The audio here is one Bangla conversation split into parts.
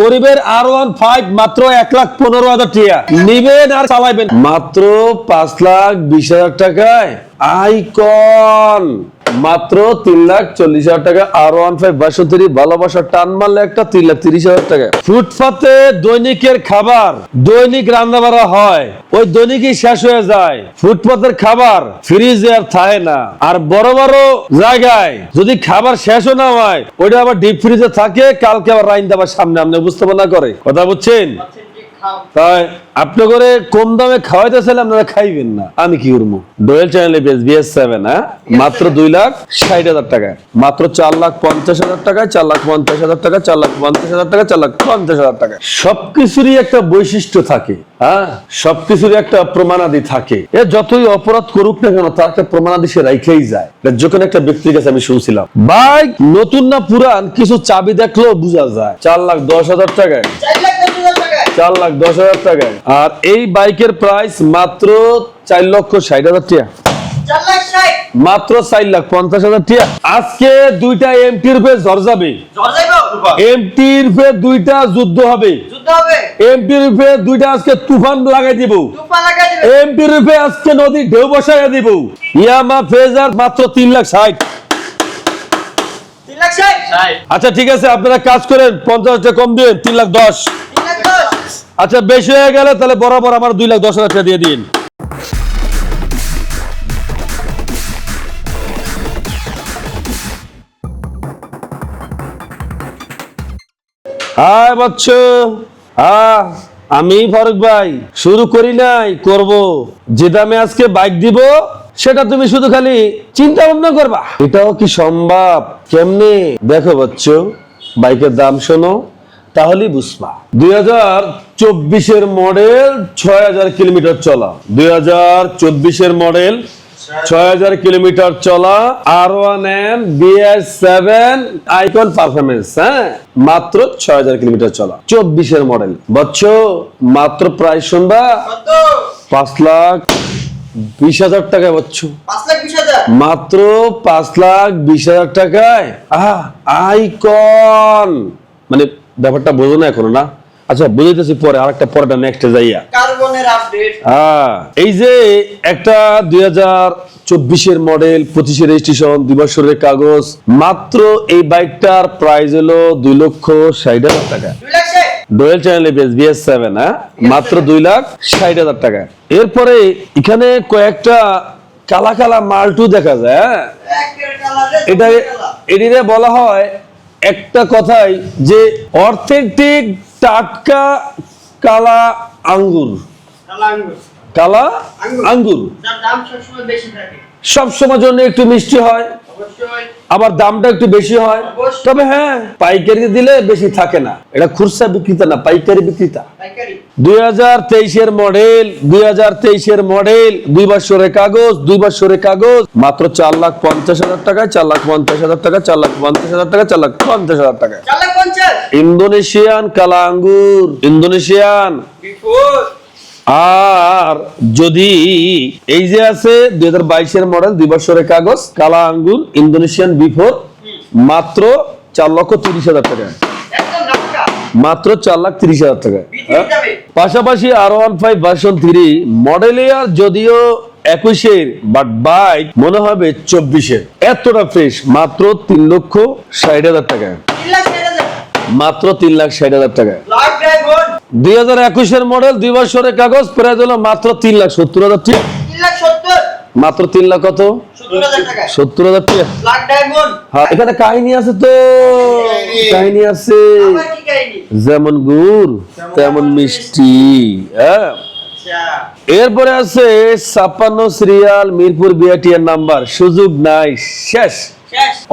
গরিবের আর ওয়ান ফাইভ মাত্র এক লাখ পনেরো হাজার টাকা। নিবেন আর চালাইবেন। মাত্র পাঁচ লাখ বিশ হাজার টাকায় আইকন। মাত্র তিন লাখ চল্লিশ হাজার টাকা আর ওয়ান ফাইভ বাষট্টি ভালোবাসা টান মারলে একটা তিন লাখ তিরিশ হাজার টাকা। ফুটপাতে দৈনিকের খাবার, দৈনিক রান্না বাড়া হয়, ওই দৈনিকই শেষ হয়ে যায়। ফুটপাতের খাবার ফ্রিজে আর থাকে না। আর বড় বড় জায়গায় যদি খাবার শেষও না হয়, ওইটা আবার ডিপ ফ্রিজে থাকে, কালকে আবার রাইন দেবার সামনে আপনি বুঝতে না করে। কথা বুঝছেন? তাই আপনি করে কম দামে খাওয়াইতেছেন আপনারা খাইবেন না। আমি কি করব? ডোয়েল চ্যানেলে বেশ বিএস সেভেন হ্যাঁ? মাত্র দুই লাখ ষাট হাজার টাকায়। মাত্র চার লাখ পঞ্চাশ হাজার টাকায় চার লাখ পঞ্চাশ হাজার টাকা চার লাখ পঞ্চাশ হাজার টাকা চার লাখ পঞ্চাশ হাজার টাকা সবকিছুরই একটা বৈশিষ্ট্য থাকে হ্যাঁ? সবকিছুরই একটা প্রমাণাদি থাকে। এ যতই অপরাধ করুক না কেন তার একটা প্রমাণাদি সে রাইখেই যায়। যখন একটা ব্যক্তির কাছে আমি শুনছিলাম। বাইক নতুন না পুরান কিছু চাবি দেখলেও বোঝা যায়। চার লাখ দশ হাজার টাকায়। চার লাখ দশ হাজার টাকায়। আর এই বাইকের প্রাইস মাত্র চার লক্ষ ষাট হাজার টাকা মাত্র চার লাখ পঞ্চাশ হাজার টাকা আজকে দুইটা এমটি রূপে এমটি রূপে? দুইটা যুদ্ধ হবে। এমটি রূপে দুইটা আজকে তুফান লাগাই দিব। এমটি রূপে আজকে নদী ঢেউ বসাইয়া দিব। ইয়ামা ফেজার মাত্র তিন লাখ ষাট। আচ্ছা ঠিক আছে আপনারা কাজ করেন পঞ্চাশ টাকা কম দিন তিন লাখ দশ। আচ্ছা বেশি হয়ে গেলে তাহলে বরাবর আমার দুই লাখ দশ হাজার টাকা দিয়ে দিন। হায় আমি ফারুক ভাই, শুরু করি নাই, করব। যে দামে আজকে বাইক দিব, সেটা তুমি শুধু খালি চিন্তা ভাবনা করবা। এটাও কি সম্ভব? কেমনে? দেখো বচ্চ বাইকের দাম শোনো। তাহলেই বুঝবা। দুই হাজার চব্বিশের মডেল ছয় হাজার কিলোমিটার চলা। দুই হাজার চব্বিশের মডেল ছয় হাজার কিলোমিটার চলা R one M BS seven icon performance হ্যাঁ? মাত্র ছয় হাজার কিলোমিটার চলা। চব্বিশের মডেল। বচ্চ মাত্র প্রায় শুনবা? পাঁচ লাখ বিশ হাজার টাকায় বচ্চ মাত্র পাঁচ লাখ বিশ হাজার টাকায়। আহ আইকন মানে ব্যাপারটা বোঝো না এখনও না? আচ্ছা বুঝাইতেছি পরে আরেকটা পরেটা নেক্সটে যাইয়া। কার্বনের আপডেট হ্যাঁ এই যে একটা দুই হাজার চব্বিশের মডেল পঁচিশের রেজিস্ট্রেশন দুই বছরের কাগজ মাত্র এই বাইকটার প্রাইস হলো দুই লক্ষ ষাট হাজার টাকা। Dual channel BS BS seven হ্যাঁ? মাত্র দুই লাখ ষাট হাজার টাকা। এরপরে এখানে কয়েকটা কালা কালা মালটু দেখা যায় হ্যাঁ? এটা এটিরে বলা হয় একটা কথাই যে অর্থেটিক টাটকা কালা আঙ্গুর। কালা আঙ্গুর। সবসময় সব সময় জন্য একটু মিষ্টি হয়। আবার দামটা একটু বেশি হয়। তবে হ্যাঁ পাইকারি দিলে বেশি থাকে না। এটা খুচরা বিক্রেতা না পাইকারি বিক্রেতা। দুই হাজার তেইশের মডেল দুই হাজার তেইশের মডেল দুই বছরের কাগজ দুই বছরের কাগজ মাত্র চার লাখ পঞ্চাশ হাজার টাকা চার লাখ পঞ্চাশ হাজার টাকা চার লাখ পঞ্চাশ হাজার টাকা চার লাখ পঞ্চাশ হাজার টাকা ইন্দোনেশিয়ান কালা আঙ্গুর ইন্দোনেশিয়ান আর যদি এই যে আছে দুই হাজার বাইশের মডেল দুই বছরের কাগজ কালা আঙ্গুর ইন্দোনেশিয়ান বিফোর মাত্র চার লক্ষ তিরিশ হাজার টাকা। মাত্র চার লাখ তিরিশ হাজার টাকা। পাশাপাশি R one five version three model year যদিও একুশের বাট বাইক মনে হবে চব্বিশের। এতটা ফ্রেশ মাত্র তিন লক্ষ ষাট হাজার টাকা। মাত্র তিন লাখ ষাট হাজার টাকা। দুই হাজার একুশের মডেল দুই বছরের কাগজ প্রায় হলো মাত্র তিন লাখ সত্তর হাজার লাখ মাত্র তিন লাখ কত? সত্তর হাজার টাকা। হ্যাঁ এখানে কাহিনী আছে তো। কাহিনী। আছে। যেমন গুড় তেমন মিষ্টি। হ্যাঁ। আচ্ছা। এরপরে আছে ছাপ্পান্ন সিরিয়াল মিরপুর বিআটিএর নাম্বার। সুযোগ নাই। শেষ।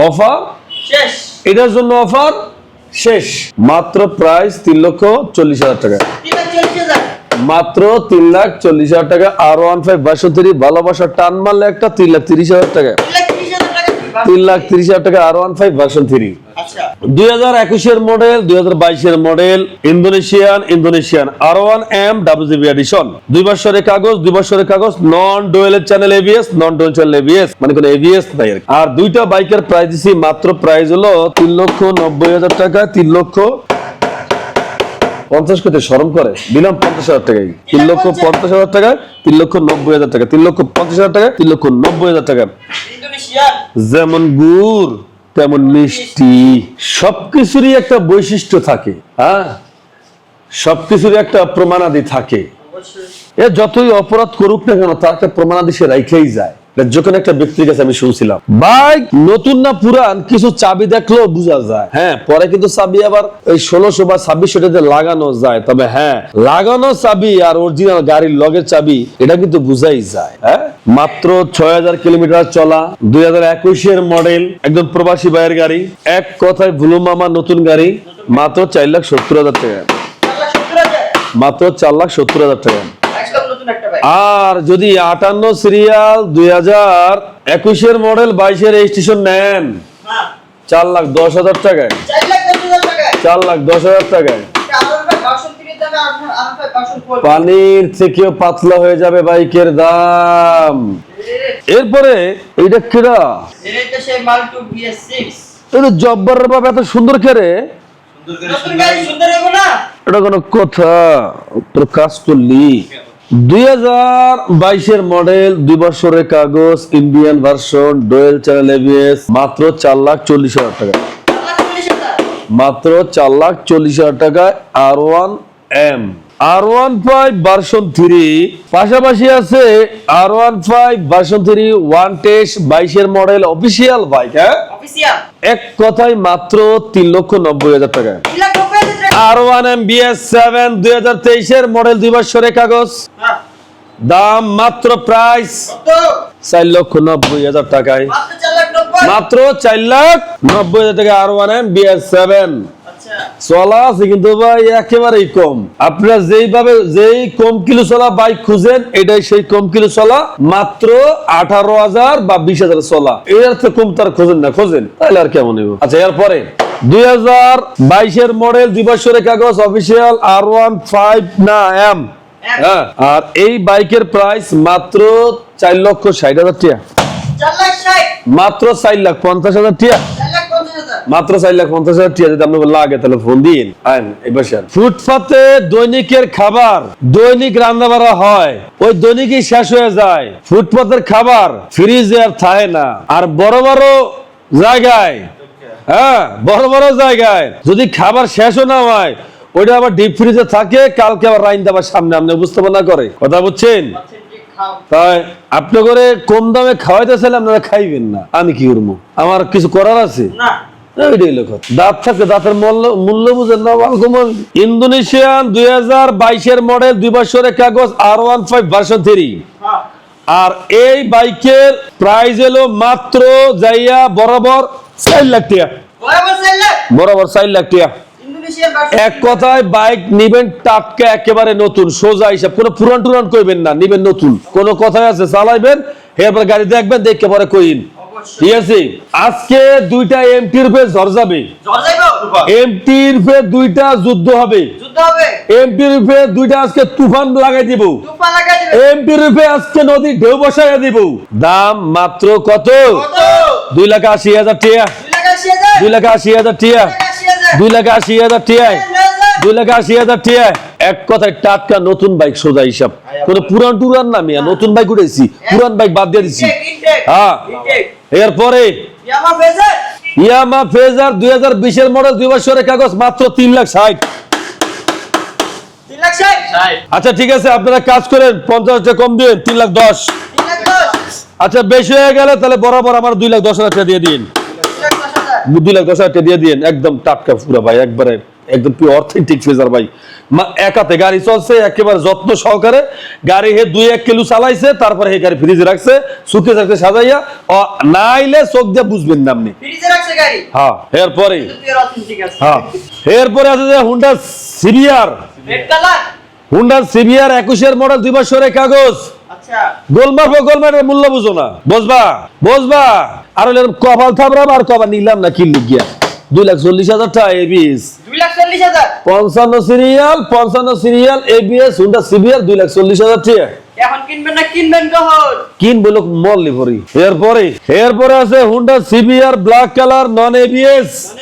অফার এটার জন্য অফার শেষ। মাত্র প্রাইস তিন লক্ষ চল্লিশ হাজার টাকা। মাত্র তিন লাখ চল্লিশ হাজার টাকা। আর ওয়ান ফাইভ বাষট্টি ভালোবাসা টান মারলে একটা তিন লাখ তিরিশ হাজার টাকা। তিন লাখ তিরিশ হাজার টাকা, আর ওয়ান ফাইভ বাষট্টি। দুই হাজার একুশের মডেল দুই হাজার বাইশের model Indonesian Indonesian R one M WGB edition দুই বছরের কাগজ দুই বছরের কাগজ non ডোয়েলের channel ABS non dual channel ABS মানে কোনো এবিএস নাই আর দুইটা বাইকের প্রাইস দিছি মাত্র প্রাইস হলো তিন লক্ষ নব্বই হাজার টাকা তিন লক্ষ পঞ্চাশ করতে শরম করে। দিলাম পঞ্চাশ হাজার টাকায়। তিন লক্ষ পঞ্চাশ হাজার টাকা তিন লক্ষ নব্বই হাজার টাকা তিন লক্ষ পঞ্চাশ হাজার টাকা তিন লক্ষ নব্বই হাজার টাকা। যেমন গুড়। তেমন মিষ্টি, সবকিছুরই একটা বৈশিষ্ট্য থাকে হ্যাঁ? সবকিছুরই একটা প্রমাণাদি থাকে। এ যতই অপরাধ করুক না কেন, তার একটা প্রমাণাদি সে রাইখেই যায়। যখন একটা ব্যক্তির কাছে আমি শুনছিলাম বাইক নতুন না পুরান, কিছু চাবি দেখলেও বোঝা যায়। হ্যাঁ পরে কিন্তু চাবি আবার এই ষোলোশো বা ছাব্বিশশো টাকাতে লাগানো যায়। তবে হ্যাঁ লাগানো চাবি আর অরিজিনাল গাড়ির লগের চাবি, এটা কিন্তু বুঝাই যায়। হ্যাঁ মাত্র ছয় হাজার কিলোমিটার চলা, দুই হাজার একুশের মডেল, একদম প্রবাসী ভাইয়ের গাড়ি, এক কথায় ভুলু মামা নতুন গাড়ি, মাত্র চার লাখ সত্তর হাজার টাকা। মাত্র চার লাখ সত্তর হাজার টাকা একদম নতুন একটা বাইক আর যদি আটান্ন সিরিয়াল দুই হাজার একুশের মডেল বাইশের রেজিস্ট্রেশন নেন চার লাখ দশ হাজার টাকায়। চার লাখ দশ হাজার টাকায়? পানির থেকেও পাতলা হয়ে যাবে বাইকের দাম। এরপরে এইটা কেডা? এটা জব্বার বাবা এত সুন্দর না? এটা কোনো কথা। তোর কাজ করলি। দুই হাজার বাইশের মডেল দুই বছরের কাগজ Indian version dual channel ABS মাত্র চার লাখ চল্লিশ হাজার টাকা। মাত্র চার লাখ চল্লিশ হাজার টাকায় R one M R one five version three পাশাপাশি আছে R one five version three one test বাইশের মডেল অফিসিয়াল বাইক হ্যাঁ? এক কথায় মাত্র তিন লক্ষ নব্বই হাজার টাকা। R one M BS seven দুই হাজার তেইশের মডেল দুই কাগজ। দাম মাত্র প্রাইস চার লক্ষ নব্বই হাজার টাকায়। মাত্র চার লাখ নব্বই হাজার টাকা R one M BS seven চলা আছে কিন্তু ভাই একেবারেই কম। আপনারা যেইভাবে যেই কম কিলো চলা বাইক খুঁজেন এটাই সেই কম কিলো চলা মাত্র আঠারো হাজার বা বিশ হাজার চলা। এর থেকে কম তার খোঁজেন না খোঁজেন তাহলে আর কেমন আচ্ছা এরপরে দুই হাজার বাইশের মডেল দুই বছরের কাগজ অফিসিয়াল আর ওয়ান ফাইভ না এম হ্যাঁ আর এই বাইকের প্রাইস মাত্র চার লক্ষ ষাট হাজার টিয়া মাত্র চার লাখ পঞ্চাশ হাজার টিয়া মাত্র চার লাখ পঞ্চাশ হাজার টিয়া যদি আপনার লাগে তাহলে ফোন দিন। এবার। ফুটপাতে দৈনিকের খাবার দৈনিক রান্না বাড়া হয় ওই দৈনিকই শেষ হয়ে যায়। ফুটপাতের খাবার ফ্রিজে আর থাকে না। আর বড় বড় জায়গায় হ্যাঁ বড় বড় জায়গায়। যদি খাবার শেষও না হয় ওইটা আবার ডিপ ফ্রিজে থাকে কালকে আবার রাইন দেবার সামনে আপনি বুঝতে না করে। কথা বুঝছেন? তাই আপনি করে কম দামে খাওয়াইতেছিলাম আপনারা খাইবেন না। আমি কি করব? আমার কিছু করার আছে? দাঁত দাঁতের মূল্য মূল্য বুঝেন না ওয়ালকুমন ইন্দোনেশিয়ান দুই হাজার বাইশের মডেল দুই বছরের কাগজ R one five version three আর এই বাইকের প্রাইস এলো মাত্র যাইয়া বরাবর চার লাখ বরাবর চার লাখ? এক কথায় বাইক নিবেন টাটকা একেবারে নতুন সোজা হিসাব। কোনো পুরান টুরান কইবেন না নিবেন নতুন। কোন আছে চালাইবেন এরপর গাড়ি দেখবেন দেখে পরে কইন। ঠিক আছে? আজকে দুইটা এমটির যাইবো? এমটির উপরে দুইটা যুদ্ধ হবে। এমটির দুইটা আজকে তুফান লাগাই দিব। এমটির আজকে নদী ঢেউ বসাইয়া দিব। দাম মাত্র কত? দুই লাখ আশি হাজার টিয়া। দুই লাখ আশি হাজার টিয়া। দুই লাখ আশি হাজার দুই লাখ আশি হাজার টিয়া। দুই লাখ আশি হাজার টিয়া। এক কথায় টাটকা নতুন বাইক সোজা হিসাব। কোন পুরান টুরান না মিয়া নতুন বাইক উঠেছি পুরান বাইক বাদ দিয়ে দিছি। হ্যাঁ। এরপরে ইয়ামা ফেজার দুই হাজার বিশের মডেল দুই বছরের কাগজ মাত্র তিন লাখ ষাট। আচ্ছা ঠিক আছে আপনারা কাজ করেন পঞ্চাশ টাকা কম দিন দশ তিন লাখ দশ। আচ্ছা বেশি হয়ে গেলে তাহলে বরাবর আমার দুই লাখ দশ হাজার টাকা দিয়ে দিন। দুই লাখ দশ হাজার টাকা দিয়ে দিন। একদম টাটকা পুরো ভাই একবারে একদম পিওর অথেন্টিক ফেজার ভাই। মা- একাতে গাড়ি চলছে একেবারে যত্ন সহকারে। গাড়ি হে দুই এক কিলো চালাইছে তারপরে হে গাড়ি ফ্রিজে রাখছে সুখে থাকতে সাজাইয়া। ও না আইলে চোখ দিয়ে বুঝবেন না আপনি। হ্যাঁ এরপরে। হ্যাঁ এরপরে আছে যে হুন্ডা সিরিয়ার হুন্ডা সিভিয়ার একুশের মডেল দুই বছরের কাগজ। আচ্ছা গোলমার পর গোলমারের মূল্য বুঝো না। বুঝবা বুঝবা আর হলে কপাল থাবরাম আর কপাল নিলাম না কিনলি গিয়া। দুই লাখ চল্লিশ হাজার টাকা এবিএস পঞ্চান্ন সিরিয়াল পঞ্চান্ন সিরিয়াল এবিএস হুন্ডা সিভিয়ার দুই লাখ চল্লিশ হাজার টাকা এখন কিনবেন না কিনবেন কখন? কিন বলো মল লিভরি এরপরে এরপরে আছে Honda severe black colour non ABS BS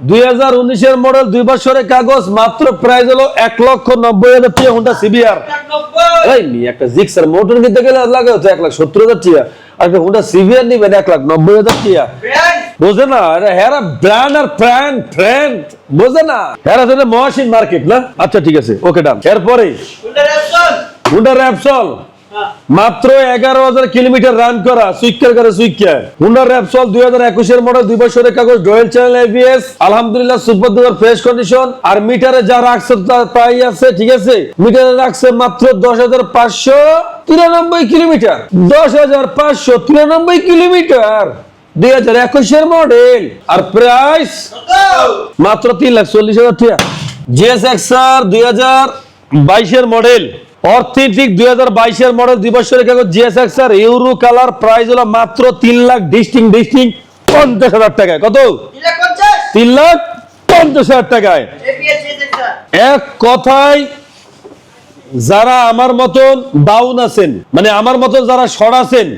দুই হাজার উনিশের মডেল দুই বছরের কাগজ মাত্র প্রাইস হলো এক লক্ষ নব্বই হাজার টাকা হুন্ডা সিবিআর একটা জিক্সার মোটর কিনতে গেলে লাগে এক লাখ সত্তর হাজার টাকা। আর একটা হুন্ডা নিবেন এক লাখ নব্বই হাজার ব্র্যান্ড বোঝে না এটা হেরা ব্র্যান্ড আর ফ্র্যান্ড ফ্রেন্ড বোঝে না। হেরা মহাসিন মার্কেট না? আচ্ছা ঠিক আছে ওকে ডান এরপরে হুন্ডা র্যাপসল মাত্র এগারো হাজার কিলোমিটার রান করা, সুইকার করে সুইকার। হুন্ডা র্যাপসল দুই হাজার একুশের মডেল দুই বছরের কাগজ ডোয়েল চ্যানেল এবিএস আলহামদুলিল্লাহ সুপার দুবার ফ্রেশ কন্ডিশন আর মিটারে যা রাখছে তা তাই আছে, ঠিক আছে? মিটারে রাখছে মাত্র দশ হাজার পাঁচশো তিরানব্বই কিলোমিটার। দশ হাজার পাঁচশো তিরানব্বই কিলোমিটার। দুই হাজার একুশের মডেল আর প্রাইস মাত্র তিন লাখ চল্লিশ হাজার জিএস এক্সআর দুই হাজার বাইশের মডেল অর্থেটিক দুই হাজার বাইশের মডেল দুই বছরের কাগজ জিএস ইউরো কালার প্রাইস হলো মাত্র তিন লাখ ডিস্টিং ডিস্টিং পঞ্চাশ হাজার টাকায়। কত? তিন লাখ পঞ্চাশ? হাজার টাকায়। এক কথায় যারা আমার মতন বাউন আছেন মানে আমার মতন যারা সর আছেন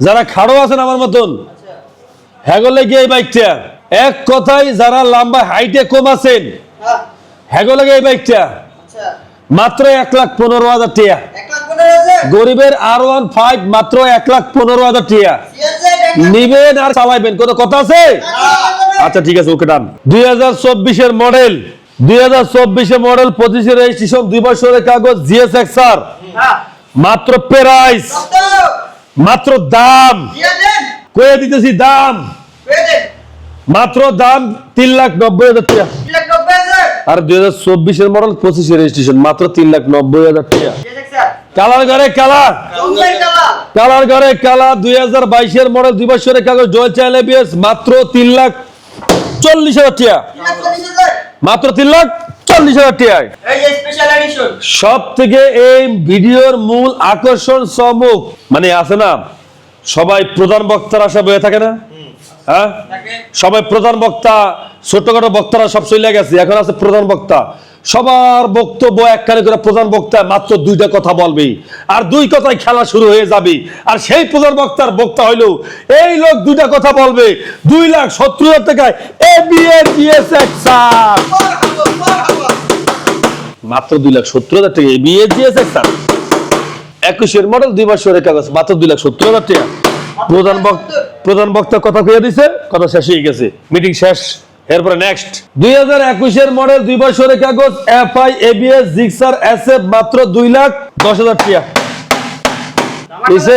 যারা খাড়ো আছেন আমার মতন আচ্ছা। হ্যাগলে গিয়ে এই বাইকটা এক কথায় যারা লম্বা হাইটে কম আছেন হ্যাঁ হ্যাগলে গিয়ে এই বাইকটা আচ্ছা। মাত্র এক লাখ পনেরো হাজার টিয়া। গরিবের আর ওয়ান ফাইভ মাত্র এক লাখ পনেরো হাজার টিয়া। নিবেন আর চালাইবেন কোনো কথা আছে? আচ্ছা ঠিক আছে ওকে ডান। দুই হাজার চব্বিশের মডেল দুই হাজার চব্বিশের মডেল পঁচিশের রেজিস্ট্রেশন দুই বছরের কাগজ জিএস এক্সআর। হ্যাঁ। মাত্র প্রাইস মাত্র দাম। কয়ে দিতেছি দাম। মাত্র দাম তিন লাখ নব্বই হাজার টাকা তিন লাখ নব্বই হাজার আর দুই হাজার চব্বিশের মডেল পঁচিশের রেজিস্ট্রেশন মাত্র তিন লাখ নব্বই হাজার টাকা। কালার ঘরে কালার। কালা কালার। ঘরে কালা দুই হাজার বাইশের মডেল দুই বছরের কাগজ জয় চাইল এবিএস মাত্র তিন লাখ চল্লিশ হাজার টাকা। মাত্র তিন লাখ চল্লিশ হাজার টাকায় সব থেকে এই ভিডিওর মূল আকর্ষণ সমুখ মানে আছে না সবাই প্রধান বক্তার আশা বয়ে থাকে না? হ্যাঁ? সবাই প্রধান বক্তা ছোটখাটো বক্তারা সব চলে গেছে, এখন আছে প্রধান বক্তা। সবার বক্তব্য একখানে করে প্রধান বক্তা মাত্র দুইটা কথা বলবে, আর দুই কথায় খেলা শুরু হয়ে যাবে। আর সেই প্রধান বক্তার বক্তা হইল, এই লোক দুইটা কথা বলবে, দুই লাখ সত্তর হাজার টাকায় এ মাত্র দুই লাখ সত্তর হাজার টাকা এ এক্সার একুশের মডেল দুই বছরের কাগজ, মাত্র দুই লাখ সত্তর হাজার টাকা। প্রধান বক্তা প্রধান বক্তা কথা কইয়া দিছে, কথা শেষ হয়ে গেছে। মিটিং শেষ, এরপরে নেক্সট দুই হাজার একুশের মডেল দুই বছরের কাগজ F I ABS Gixxer S F মাত্র দুই লাখ দশ হাজার? দিছে?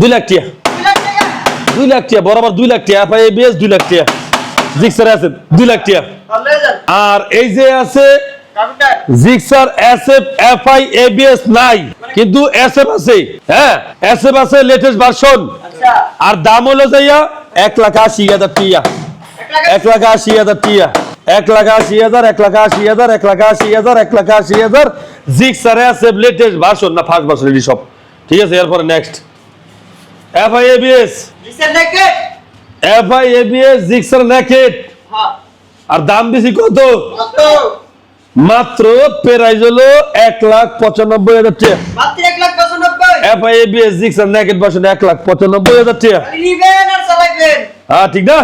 দুই লাখ টাকা দুই লাখ টাকা বরাবর দুই লাখ টাকা এফ আই এবিএস দুই লাখ টাকা জিক্সার এস এফ দুই লাখ যান আর এই যে আছে Gixxer S F F I ABS নাই। কিন্তু এস এফ আছে হ্যাঁ? এস এফ আছে লেটেস্ট ভার্সন আর দাম হলো যাইয়া এক লাখ আশি হাজার টিয়া। এক লাখ আশি। হাজার টিয়া। এক লাখ আশি হাজার এক লাখ আশি হাজার এক লাখ আশি হাজার এক লাখ আশি হাজার। জিক্সার এফ লেটেস্ট ভার্সন না ফার্স্ট ভার্সন এটি সব। ঠিক আছে এরপরে next F I ABS F I ABS Gixxer naked আর দাম বেশি কত? মাত্র প্রাইস হলো এক লাখ পঁচানব্বই হাজার টাকা মাত্র এক লাখ পঁচানব্বই এফআইএবিএস জিক্সার নেকেট বাসন এক লাখ পঁচানব্বই হাজার টাকা। হ্যাঁ ঠিক না?